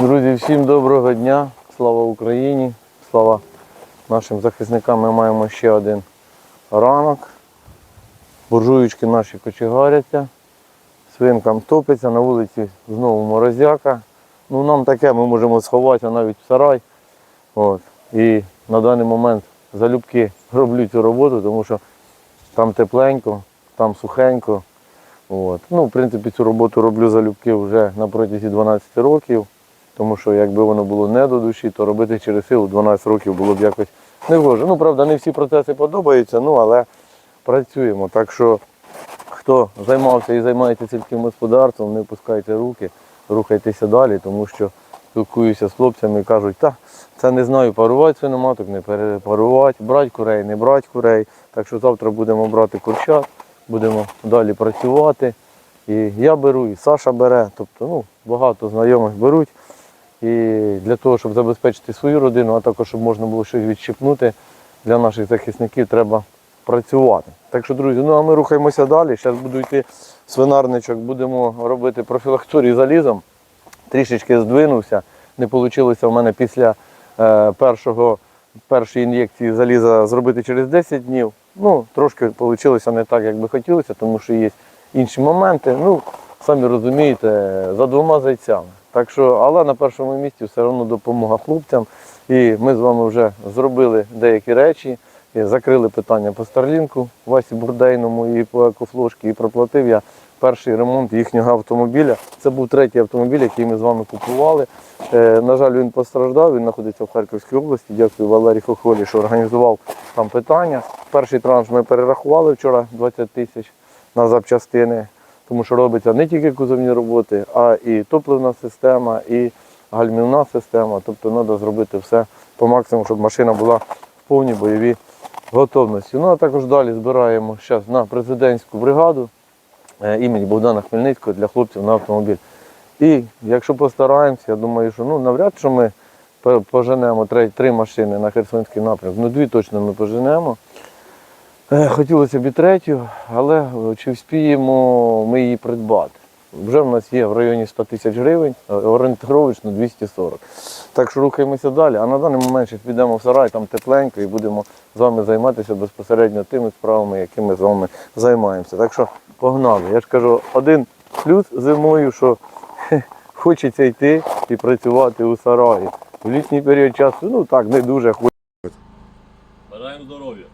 Друзі, всім доброго дня. Слава Україні, слава нашим захисникам. Ми маємо ще один ранок. Буржуючки наші кочегаряться, свинкам топиться, на вулиці знову морозяка. Ну, нам таке, ми можемо сховатися навіть в сарай. От. І на даний момент залюбки роблю цю роботу, тому що там тепленько, там сухенько. От. Ну, в принципі, цю роботу роблю залюбки вже на протязі 12 років. Тому що якби воно було не до душі, то робити через силу 12 років було б якось не вгоже. Ну, правда, не всі процеси подобаються, ну але працюємо. Так що хто займався і займається сільським господарством, не пускайте руки, рухайтеся далі, тому що спілкуюся з хлопцями і кажуть, та це не знаю, парувати свиноматок, не перепарувати, брати курей, не брати курей. Так що завтра будемо брати курчат, будемо далі працювати. І я беру, і Саша бере, тобто ну, багато знайомих беруть. І для того, щоб забезпечити свою родину, а також щоб можна було щось відщипнути, для наших захисників треба працювати. Так що, друзі, ну а ми рухаємося далі. Зараз буду йти свинарничок, будемо робити профілакторію залізом. Трішечки здвинувся. Не вийшло в мене після е, першого, першої ін'єкції заліза зробити через 10 днів. Ну, трошки вийшло не так, як би хотілося, тому що є інші моменти. Ну, самі розумієте, за двома зайцями. Так що, але на першому місці все одно допомога хлопцям. І ми з вами вже зробили деякі речі, і закрили питання по Старлінку, Васі Бурдейному і по екофлошки, і проплатив я перший ремонт їхнього автомобіля. Це був третій автомобіль, який ми з вами купували. Е, на жаль, він постраждав, він знаходиться в Харківській області. Дякую Валерії Хохолі, що організував там питання. Перший транш ми перерахували вчора 20 тисяч на запчастини тому що робиться не тільки кузовні роботи, а і топливна система, і гальмівна система. Тобто треба зробити все по максимуму, щоб машина була в повній бойовій готовності. Ну а також далі збираємо зараз на президентську бригаду е, імені Богдана Хмельницького для хлопців на автомобіль. І якщо постараємося, я думаю, що ну, навряд чи ми поженемо три, три машини на Херсонський напрямок. Ну дві точно ми поженемо. Е, Хотілося б і третю, але е, чи вспіємо ми її придбати? Вже в нас є в районі 100 тисяч гривень, е, орієнтировочно 240. Так що рухаємося далі. А на даний момент ще підемо в сарай, там тепленько, і будемо з вами займатися безпосередньо тими справами, якими з вами займаємося. Так що погнали. Я ж кажу, один плюс зимою, що хочеться йти і працювати у сараї. В літній період часу, ну так, не дуже хочеться. Бажаємо здоров'я.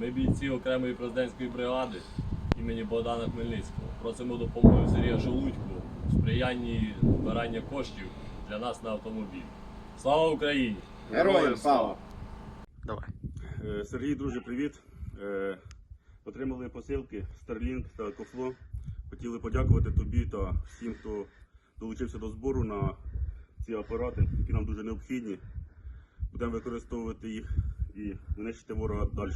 Ми бійці окремої президентської бригади імені Богдана Хмельницького. Просимо допомоги Сергія Шелудько в сприянні збирання коштів для нас на автомобіль. Слава Україні! Героям слава! Давай. Е, Сергій, друже, привіт. Е, Отримали посилки Starlink та Кофло. Хотіли подякувати тобі та всім, хто долучився до збору на ці апарати, які нам дуже необхідні. Будемо використовувати їх і нищити ворога далі.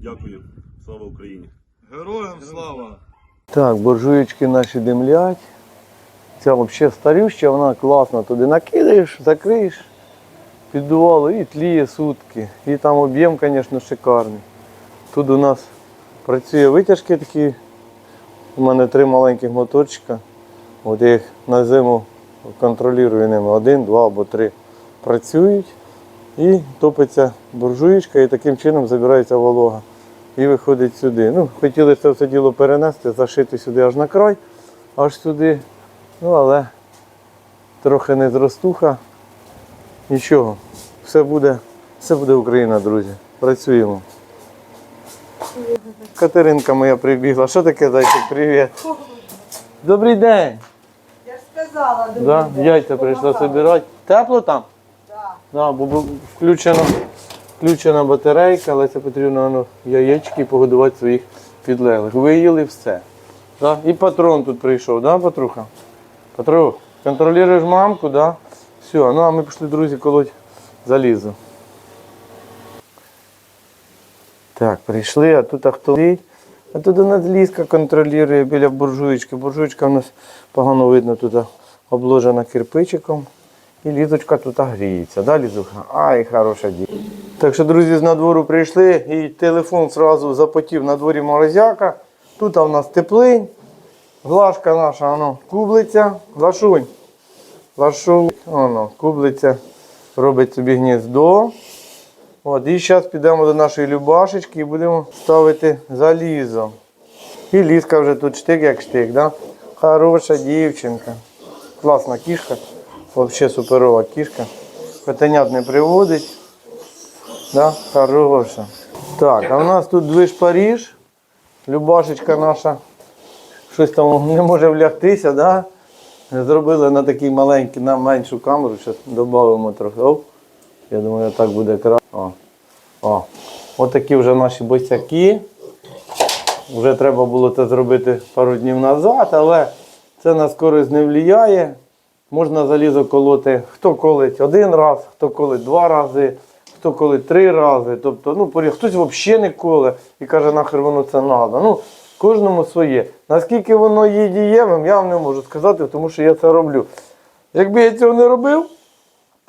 Дякую. Слава Україні! Героям слава! Так, буржуєчки наші димлять. Ця взагалі старюща, вона класна. Туди накидаєш, закриєш, піддувало і тліє сутки. І там об'єм, звісно, шикарний. Тут у нас працює витяжки такі. У мене три маленьких моторчика. От я їх на зиму контролюю ними. Один, два або три працюють. І топиться буржуєчка і таким чином забирається волога і виходить сюди. Ну, хотіли це все діло перенести, зашити сюди аж на край, аж сюди. Ну, але трохи не зростуха. Нічого. Все буде, все буде Україна, друзі. Працюємо. Катеринка моя прибігла. Що таке, зайчик? Привіт. Добрий день. Я ж сказала, добрий Да? день. Яйця прийшла збирати. Тепло там? Да. Да, бо включена, включена батарейка, Леся Петрівна, ну, яєчки погодувати своїх підлеглих. Виїли все. Да? І патрон тут прийшов, да, Патруха? Патрух, контролюєш мамку, да? Все, ну а ми пішли, друзі, колоть залізо. Так, прийшли, а тут а хто? А тут у нас ліска контролює біля буржуєчки. Буржуєчка у нас погано видно тут обложена кирпичиком. І лізочка тут гріється. Да, лізуха? Ай, хороша дія. Так що, друзі, з надвору прийшли і телефон одразу запотів на дворі морозяка. Тут у нас теплинь. Глашка наша, воно кублиця. Глашунь. лашу, воно, кублиця робить собі гніздо. От, і зараз підемо до нашої Любашечки і будемо ставити залізо. І ліска вже тут штик як штик, да? Хороша дівчинка. Класна кішка. Взагалі суперова кішка. Котенят не приводить. Да? Хороша. Так, а в нас тут движ Паріж. Любашечка наша. Щось там не може влягтися, да? Зробили на такий маленький, на меншу камеру. Зараз додамо трохи. Оп. Я думаю, так буде краще. О. О. Ось такі вже наші босяки. Вже треба було це зробити пару днів назад, але це на скорість не впливає. Можна залізо колоти, хто колить один раз, хто колить два рази, хто колить три рази. Тобто, ну, хтось взагалі не коле і каже, нахер воно це треба. Ну, кожному своє. Наскільки воно є дієвим, я вам не можу сказати, тому що я це роблю. Якби я цього не робив,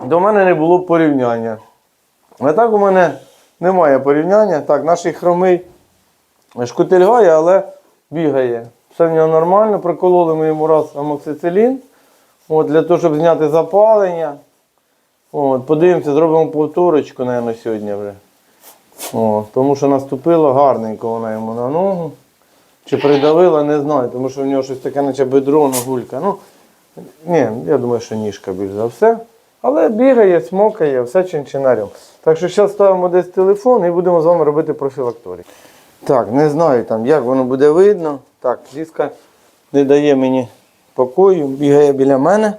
до мене не було б порівняння. А так у мене немає порівняння. Так, наш хромий шкутильгає, але бігає. Все в нього нормально. Прикололи ми йому раз амоксицилін. От, для того, щоб зняти запалення. От, подивимося, зробимо повторочку, мабуть, сьогодні вже. От, тому що наступила гарненько вона йому на ногу. Чи придавила, не знаю, тому що в нього щось таке, наче бедро, ногулька. Ну, ні, я думаю, що ніжка більш за все. Але бігає, смокає, все чинчинарем. Так що зараз ставимо десь телефон і будемо з вами робити профілакторій. Так, не знаю там, як воно буде видно. Так, ліска не дає мені покою, бігає біля мене.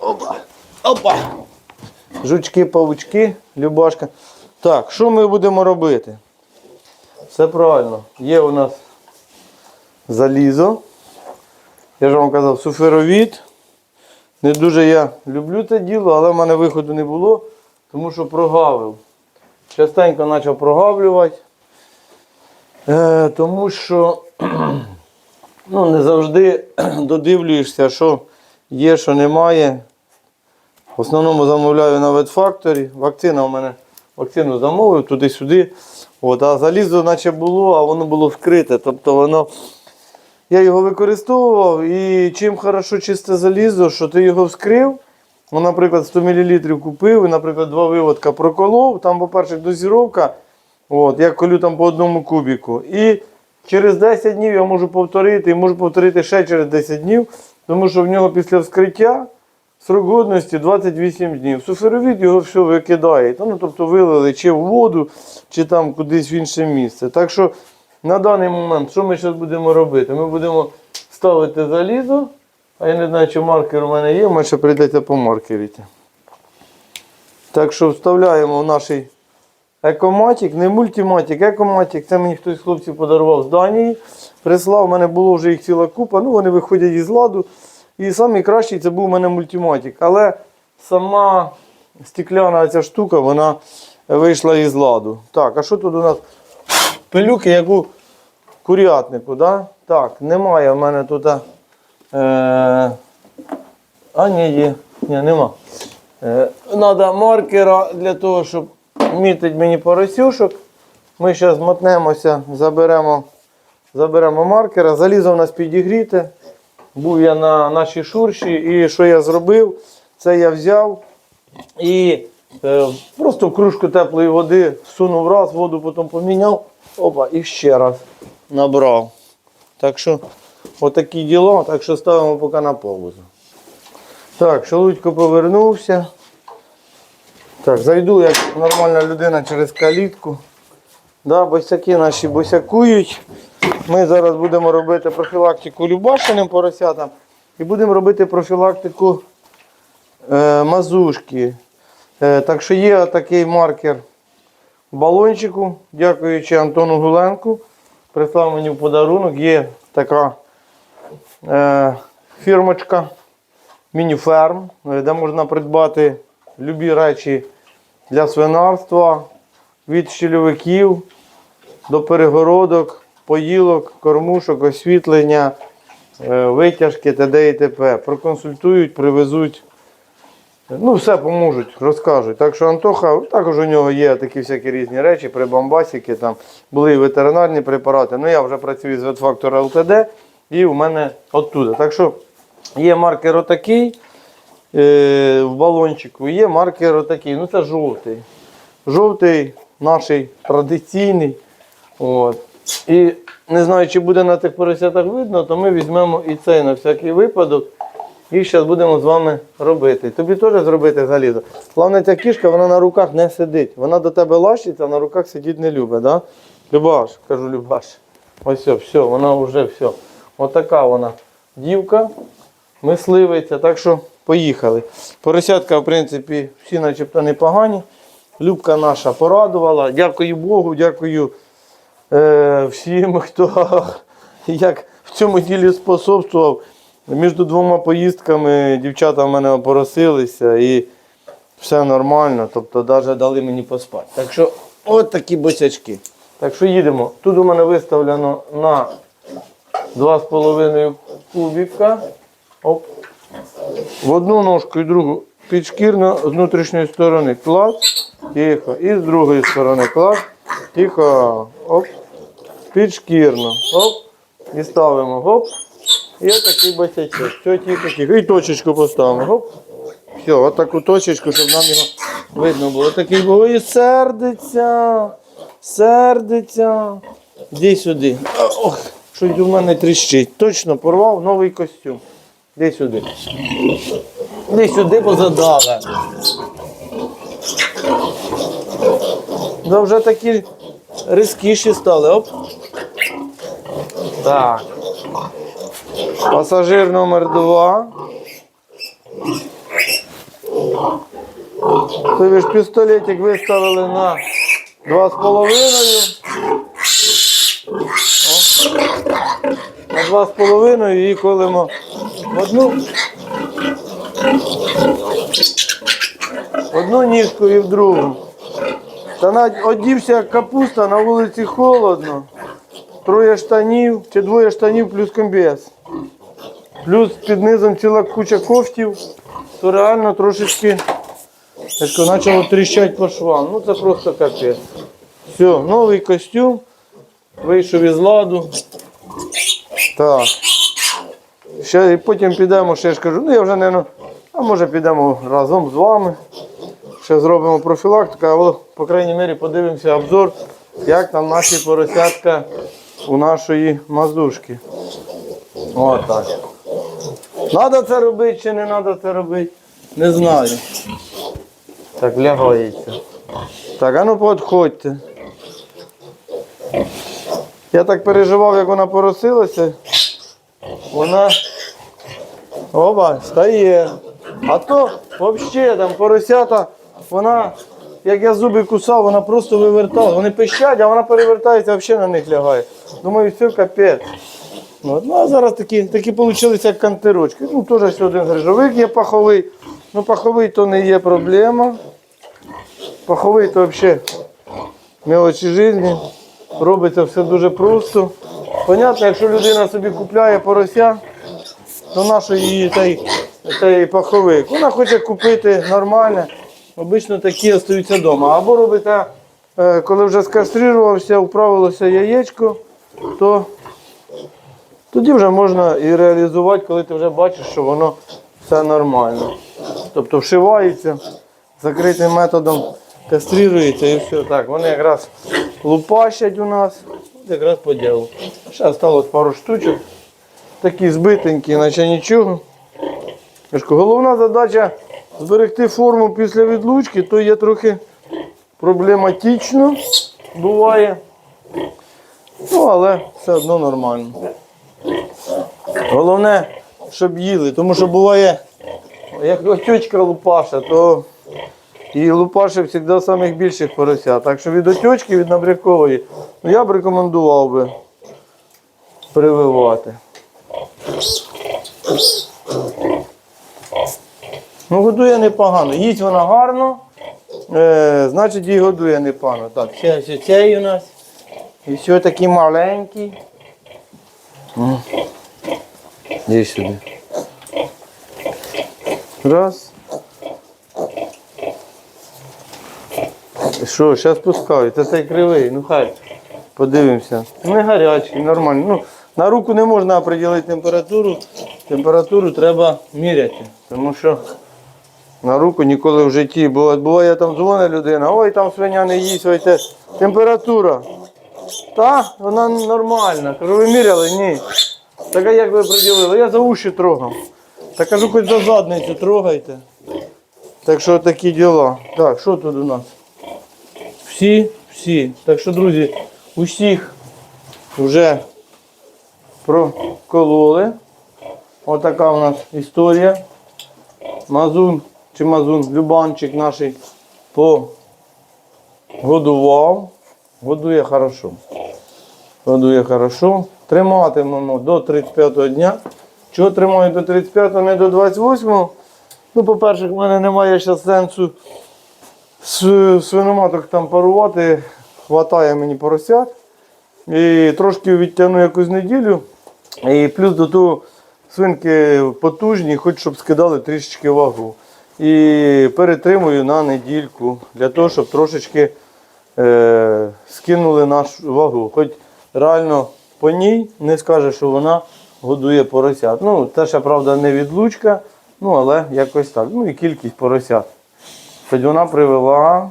Опа! Опа! Жучки, павучки, Любашка. Так, що ми будемо робити? Все правильно. Є у нас залізо. Я ж вам казав, суферовід. Не дуже я люблю це діло, але в мене виходу не було, тому що прогавив. Частенько почав прогавлювати. Е, тому що ну, не завжди додивлюєшся, що є, що немає. В основному замовляю на ветфакторі. Вакцина у мене вакцину замовив туди-сюди. От, а залізо наче було, а воно було вкрите. Тобто воно. Я його використовував і чим хорошо чисте залізо, що ти його вскрив. Ну, наприклад, 100 мл купив, і, наприклад, два виводка проколов. Там, по-перше, дозіровка. От, я колю там по одному кубіку. І через 10 днів я можу повторити, і можу повторити ще через 10 днів, тому що в нього після вскриття срок годності 28 днів. Суферовід його все викидає. Ну, тобто вилили чи в воду, чи там кудись в інше місце. Так що на даний момент, що ми зараз будемо робити? Ми будемо ставити залізо, а я не знаю, чи маркер у мене є, може ще прийдеться помаркерити. Так що вставляємо в наш екоматік, не мультиматік, екоматік. Це мені хтось з хлопців подарував з Данії. Прислав, у мене було вже їх ціла купа, ну вони виходять із ладу. І найкращий це був у мене мультиматік. Але сама стекляна ця штука, вона вийшла із ладу. Так, а що тут у нас? Пилюки, як у курятнику, да? Так, немає в мене тут. Е, а ні, є. Ні, нема. Е, Надо маркера для того, щоб мітить мені поросюшок. Ми зараз мотнемося, заберемо, заберемо маркера. Залізо у нас підігріте. Був я на нашій шурші, і що я зробив? Це я взяв і е, просто в кружку теплої води всунув раз, воду потім поміняв. Опа, і ще раз набрав. Так що, отакі діла, так що ставимо поки на паузу. Так, Шелудько повернувся. Так, зайду як нормальна людина через калітку. Да, босяки наші босякують. Ми зараз будемо робити профілактику любашеним поросятам і будемо робити профілактику е, мазушки. Е, так що є такий маркер в балончику, дякуючи Антону Гуленку. Прислав мені в подарунок. Є така е, фірмочка Мініферм, е, де можна придбати любі речі для свинарства, від щільовиків до перегородок, поїлок, кормушок, освітлення, е, витяжки т.д. і т.п. Проконсультують, привезуть. Ну, все поможуть, розкажуть. Так що Антоха, також у нього є такі всякі різні речі, прибамбасики, там були і ветеринарні препарати. Ну я вже працюю з ветфактора ЛТД і у мене оттуда. Так що є маркер отакий. Е, в балончику є маркер отакий. Ну це жовтий. Жовтий наш традиційний. От. І не знаю, чи буде на тих поросятах видно, то ми візьмемо і цей на всякий випадок. І зараз будемо з вами робити. Тобі теж зробити залізо. Головне, ця кішка вона на руках не сидить. Вона до тебе лащиться, а на руках сидіти не любить. Да? Любаш, кажу, Любаш. Ось все, все, вона вже все. Отака вона дівка, мисливиця. Так що поїхали. Поросятка, в принципі, всі начебто непогані. Любка наша порадувала. Дякую Богу, дякую е, всім, хто як в цьому ділі способствував. Між двома поїздками дівчата в мене поросилися і все нормально, тобто навіть дали мені поспати. Так що от такі босячки. Так що їдемо. Тут у мене виставлено на 2,5 кубіка. Оп. В одну ножку і другу підшкірно з внутрішньої сторони клас. Тихо. І з другої сторони клас. Тихо. Оп. Підшкірно. Оп. І ставимо. Гоп. І отакий босячок. Все, тихо, тихо. І точечку поставимо. Гоп. Все, отаку точечку, щоб нам його видно було. Такий був і сердиться. Сердиться. Іди сюди. Ох, щось у мене тріщить. Точно порвав новий костюм. Іди сюди. Іди сюди, бо задаве. Да вже такі різкіші стали. Оп. Так. Пасажир номер два. Тобі ж пістолетик виставили на два з половиною. О. На два з половиною і колимо в одну. Одну ніжку і в другу. Та навіть одівся як капуста, на вулиці холодно. Троє штанів чи двоє штанів плюс комбез. Плюс під низом ціла куча кофтів, то реально трошечки я почало тріщати по швам. Ну це просто капець. Все, новий костюм. Вийшов із ладу. Так. Ще і потім підемо, ще я ж кажу, ну я вже не, а може підемо разом з вами. Ще зробимо профілактику, але, по крайній мірі, подивимося обзор, як там наші поросятка у нашої мазушки. От так. Надо це робити чи не треба це робити? Не знаю. Так, лягається. Так, а ну підходьте. Я так переживав, як вона поросилася. Вона. Оба, стає. А то взагалі там поросята, вона, як я зуби кусав, вона просто вивертала. Вони пищать, а вона перевертається, взагалі на них лягає. Думаю, все капець. От. Ну, а зараз такі, такі вийшли, як кантерочки. Ну, теж один грижовик є паховий. Ну, паховий то не є проблема. Паховий то взагалі мелочі житті. Робиться все дуже просто. Понятно, якщо людина собі купляє порося, то нащо її той, паховик? Вона хоче купити нормальне, обично такі залишаються вдома. Або робите, е, коли вже скастрирувався, вправилося яєчко, то тоді вже можна і реалізувати, коли ти вже бачиш, що воно все нормально. Тобто вшивається, закритим методом кастрирується і все. Так, вони якраз лупащать у нас, якраз по ділу. Ще залишилось пару штучок. Такі збитенькі, наче нічого. Головна задача зберегти форму після відлучки, то є трохи проблематично, буває. Ну, але все одно нормально. Головне, щоб їли, тому що буває, як отючка лупаша, то і лупаші завжди самих більших поросят. Так що від отючки, від набрякової, ну я б рекомендував би прививати. Ну, годує непогано. Їсть вона гарно, е, значить її годує непогано. Так, ще, ще цей у нас. І все такий маленький. М. Іди сюди. Раз. Що, зараз пускаю, це цей кривий, ну хай. Подивимося. Не гарячий, нормально. Ну, на руку не можна определити температуру. Температуру треба міряти. Тому що На руку ніколи в житті. Буває там дзвонить людина, ой, там свиня не їсть, ой, те. температура. Та, вона нормальна. Кажу, ви міряли? Ні. Так а як ви приділили? Я за уші трогав. Та кажу, хоч за задницю трогайте. Так що такі діла. Так, що тут у нас? Всі, всі. Так що, друзі, усіх вже прокололи. Отака у нас історія. Мазун чи мазун, Любанчик наш погодував. Годує хорошо. Годує хорошо. Триматимемо до 35-го дня. Чого тримаю до 35-го, не до 28-го? Ну, по-перше, в мене немає ще сенсу свиноматок там парувати. Хватає мені поросят. І трошки відтягну якусь неділю. І плюс до того свинки потужні, хоч щоб скидали трішечки вагу. І перетримую на недільку для того, щоб трошечки е, скинули нашу вагу. Хоч реально по ній не скаже, що вона годує поросят. Ну, це ще, правда, не відлучка, ну але якось так. Ну і кількість поросят. Хоч вона привела,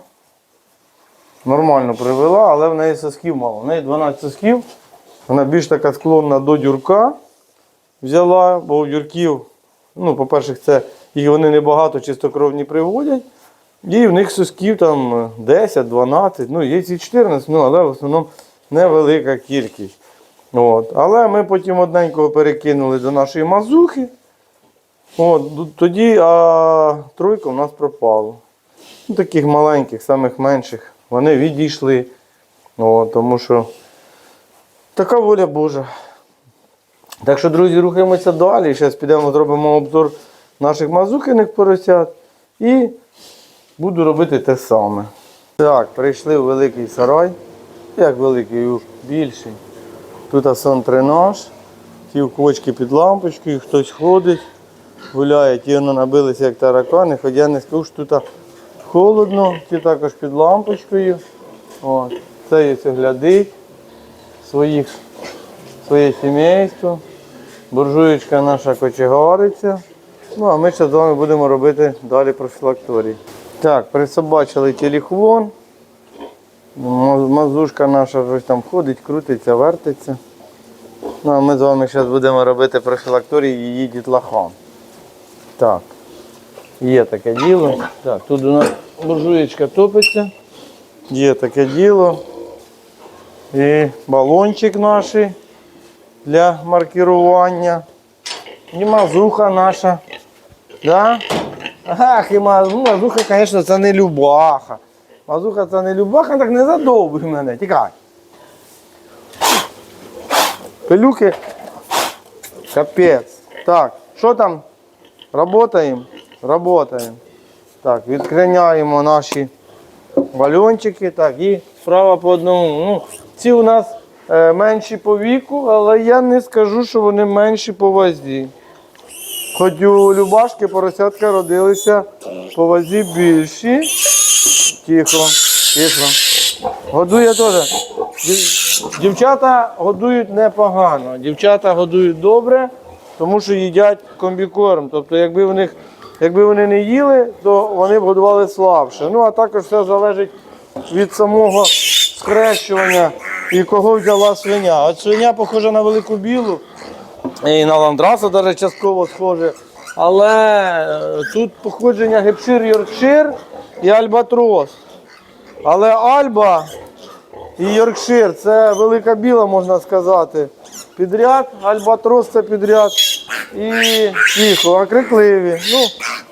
нормально привела, але в неї сосків мало. В неї 12 сосків. Вона більш така склонна до дюрка взяла, бо у дюрків, ну, по-перше, це їх вони небагато чистокровні приводять. І в них сосків там 10, 12, ну є ці 14, ну, але в основному невелика кількість. От. Але ми потім одненького перекинули до нашої мазухи. От, тоді а тройка у нас пропала. Ну, таких маленьких, самих менших, вони відійшли. От, тому що така воля Божа. Так що, друзі, рухаємося далі. Зараз підемо зробимо обзор наших мазухиних поросят. І буду робити те саме. Так, прийшли в великий сарай. Як великий, більший. Тут сон-тренаж. Ті в кочки під лампочкою, хтось ходить, гуляє, ті воно набилися як таракани, хоч я не скажу, що тут холодно, ті також під лампочкою. От. Це є глядить своїх, своє сімейство. Буржуєчка наша кочегариця. Ну, а ми ще з вами будемо робити далі профілакторій. Так, присобачили. Ма- Мазушка наша щось там ходить, крутиться, вертиться. Ну, а ми з вами зараз будемо робити профілакторій її дітлахам. Так, є таке діло. Так, тут у нас буржуєчка топиться. Є таке діло. І балончик наш для маркірування. І мазуха наша. Да? Ах, і ну, мазуха, звісно, це не любаха. Мазуха це не любаха, так не задовбуй мене, тікай. Пилюки. Капець. Так, що там? Работаємо? Работаємо. Так, відкриняємо наші балончики. Так, і справа по одному. Ну, ці у нас е, менші по віку, але я не скажу, що вони менші по вазі. Хоч у Любашки поросятка родилися по вазі більші. Тихо, тихо. Годує теж. Дівчата годують непогано. Дівчата годують добре, тому що їдять комбікорм. Тобто, якби, в них, якби вони не їли, то вони б годували слабше. Ну, а також все залежить від самого схрещування і кого взяла свиня. От свиня похожа на велику білу, і на ландраса навіть частково схоже. Але е, тут походження гепшир Йоркшир і Альбатрос. Але Альба і Йоркшир це велика біла, можна сказати. Підряд, Альбатрос це підряд. І тихо, а крикливі. Ну,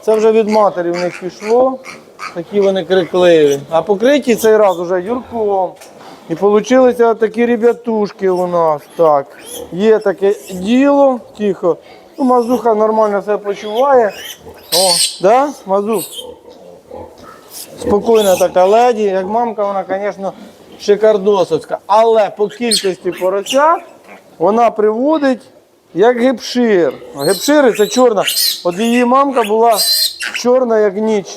це вже від матері в них пішло. Такі вони крикливі. А покриті цей раз уже юрком. І вийшли такі ребятушки у нас. Так. Є таке діло, тихо. Ну, мазуха нормально себе почуває. О, да? Мазух? Спокійна така леді, як мамка, вона, звісно, шикардосовська. Але по кількості поросят вона приводить як гепшир. Гепшири це чорна. От її мамка була чорна, як ніч.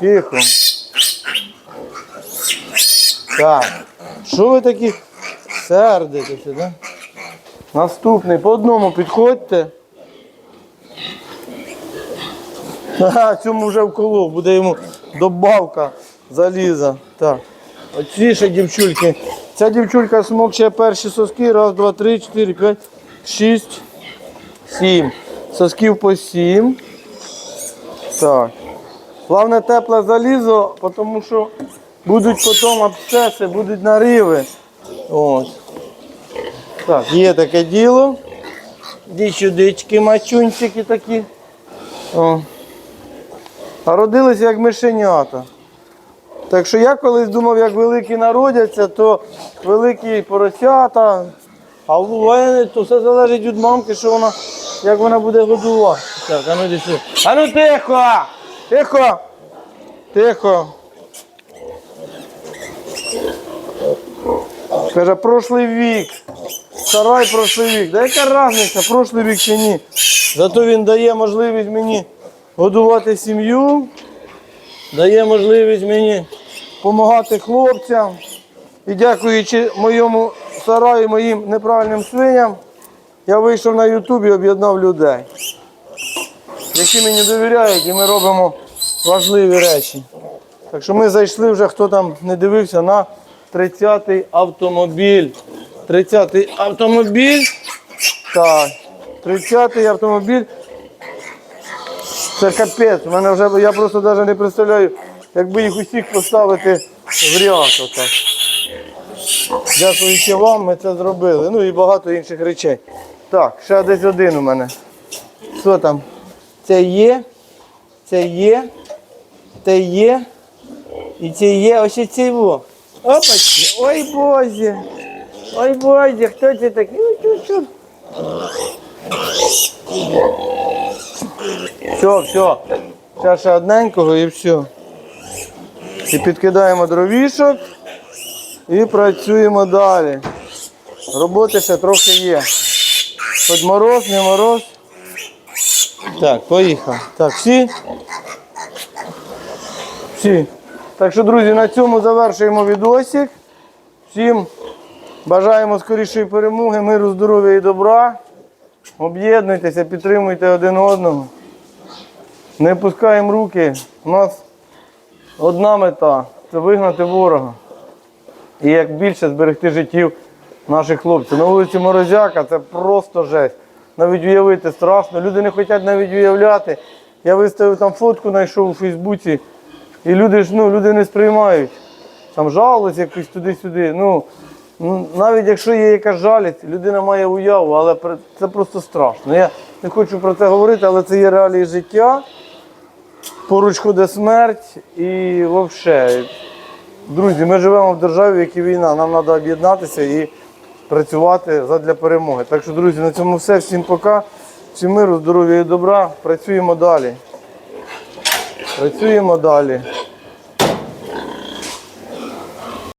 Тихо. Так. Що ви такі сердитеся, да? Наступний. По одному підходьте. Ага, цьому вже вколов, буде йому добавка заліза. Так. Оці ще дівчульки. Ця дівчулька смокче перші соски. Раз, два, три, чотири, п'ять, шість, сім. Сосків по сім. Так. Головне тепле залізо, тому що будуть потім абсцеси, будуть нариви. От. Так, є таке діло. Дічудички, мачунчики такі. О. А родилися як мишенята. Так що я колись думав, як великі народяться, то великі поросята, а в то все залежить від мамки, що вона, як вона буде годувати. Так, а ну йди. А ну тихо! Тихо! Тихо. Каже, прошлий вік. Сарай прошлий вік. Да яка різниця, прошлий вік чи ні? Зато він дає можливість мені годувати сім'ю, дає можливість мені допомагати хлопцям. І дякуючи моєму сараю, моїм неправильним свиням, я вийшов на Ютуб і об'єднав людей, які мені довіряють, і ми робимо важливі речі. Так що ми зайшли вже, хто там не дивився, на 30-й автомобіль. 30-й автомобіль. Так, 30-й автомобіль. Це капець. Мене вже я просто навіть не представляю, якби їх усіх поставити в ряд. Отак. Дякуючи вам, ми це зробили. Ну і багато інших речей. Так, ще десь один у мене. Що там? Це є, це є, це є. І це є ось і цей во. Опачки. Ой Боже. Ой Боже, хто це такий? Все, все. Ще одненького і все. І підкидаємо дровішок і працюємо далі. Роботи ще трохи є. Хоч мороз, не мороз. Так, поїхав. Так, всі. Всі. Так що, друзі, на цьому завершуємо відосик. Всім бажаємо скорішої перемоги, миру, здоров'я і добра. Об'єднуйтеся, підтримуйте один одного. Не пускаємо руки. У нас одна мета це вигнати ворога. І як більше зберегти життів наших хлопців. На вулиці Морозяка це просто жесть. Навіть уявити страшно. Люди не хочуть навіть уявляти. Я виставив там фотку, знайшов у Фейсбуці. І люди ж ну, люди не сприймають. Там жалость якось туди-сюди. Ну, ну, навіть якщо є якась жалість, людина має уяву, але це просто страшно. Я не хочу про це говорити, але це є реалії життя. Поруч ходить смерть і взагалі. Друзі, ми живемо в державі, в якій війна. Нам треба об'єднатися і працювати задля перемоги. Так що, друзі, на цьому все. Всім пока. Всім миру, здоров'я і добра. Працюємо далі. Працюємо далі.